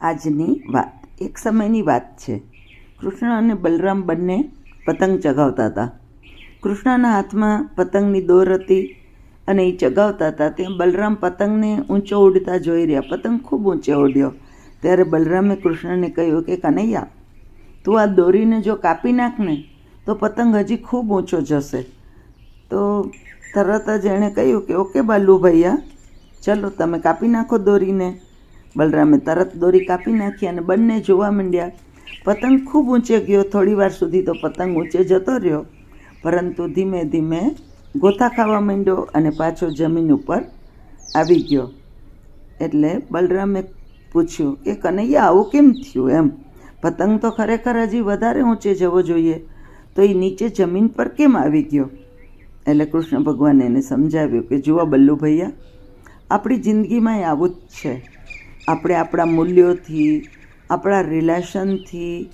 આજની વાત. એક સમયની વાત છે. કૃષ્ણ અને બલરામ બંને પતંગ ચગાવતા હતા. કૃષ્ણના હાથમાં પતંગની દોર હતી અને એ ચગાવતા હતા. ત્યાં બલરામ પતંગને ઊંચો ઉડતા જોઈ રહ્યા. પતંગ ખૂબ ઊંચે ઉડ્યો. ત્યારે બલરામે કૃષ્ણને કહ્યું કે, કનૈયા, તું આ દોરીને જો કાપી નાખ ને, તો પતંગ હજી ખૂબ ઊંચો જશે. તો તરત જ એણે કહ્યું કે, ઓકે બાલુ ભૈયા, ચલો તમે કાપી નાખો દોરીને. બલરામે તરત દોરી કાપી નાખી અને બંને જોવા માંડ્યા. પતંગ ખૂબ ઊંચે ગયો. થોડીવાર સુધી તો પતંગ ઊંચે જતો રહ્યો. પરંતુ ધીમે ધીમે ગોથા ખાવા માંડ્યો અને પાછો જમીન ઉપર આવી ગયો. એટલે બલરામે પૂછ્યું કે કનૈયા, આવું કેમ થયું એમ? પતંગ તો ખરેખર હજી વધારે ઊંચે જવો જોઈએ. તો એ નીચે જમીન પર કેમ આવી ગયો? એટલે કૃષ્ણ ભગવાને એને સમજાવ્યું કે, જુઓ બલ્લુ ભૈયા આપણી જિંદગીમાં આવું જ છે. આપણે આપણા મૂલ્યોથી, આપણા રિલેશનથી,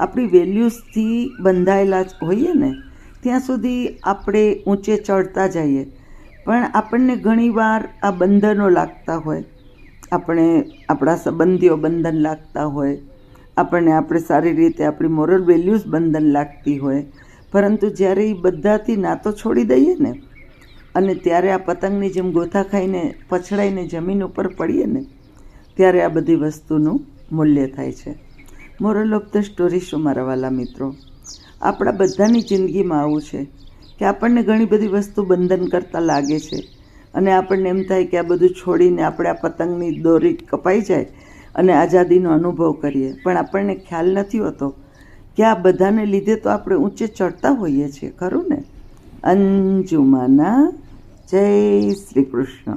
આપણી વેલ્યુઝથી બંધાયેલા હોઈએ ને, ત્યાં સુધી આપણે ઊંચે ચડતા જઈએ. પણ આપણને ઘણીવાર આ બંધનો લાગતા હોય. આપણે આપણા સંબંધીઓ બંધન લાગતા હોય. આપણને આપણે સારી રીતે આપણી મોરલ વેલ્યુઝ બંધન લાગતી હોય. પરંતુ જ્યારે એ બધાથી નાતો છોડી દઈએ ને, અને ત્યારે આ પતંગની જેમ ગોથા ખાઈને, પછડાઈને જમીન ઉપર પડીએ ને ત્યારે આ બધી વસ્તુનું મૂલ્ય થાય છે. મોરલ ઓફ ધ સ્ટોરી શું, મારા વાલા મિત્રો? આપણા બધાની જિંદગીમાં આવું છે કે આપણને ઘણી બધી વસ્તુ બંધન કરતાં લાગે છે અને આપણને એમ થાય કે આ બધું છોડીને આપણે આ પતંગની દોરી કપાઈ જાય અને આઝાદીનો અનુભવ કરીએ. પણ આપણને ખ્યાલ નથી હોતો કે આ બધાને લીધે તો આપણે ઊંચે ચડતા હોઈએ છીએ, ખરું ને? અંજુમાના, જય શ્રી કૃષ્ણ.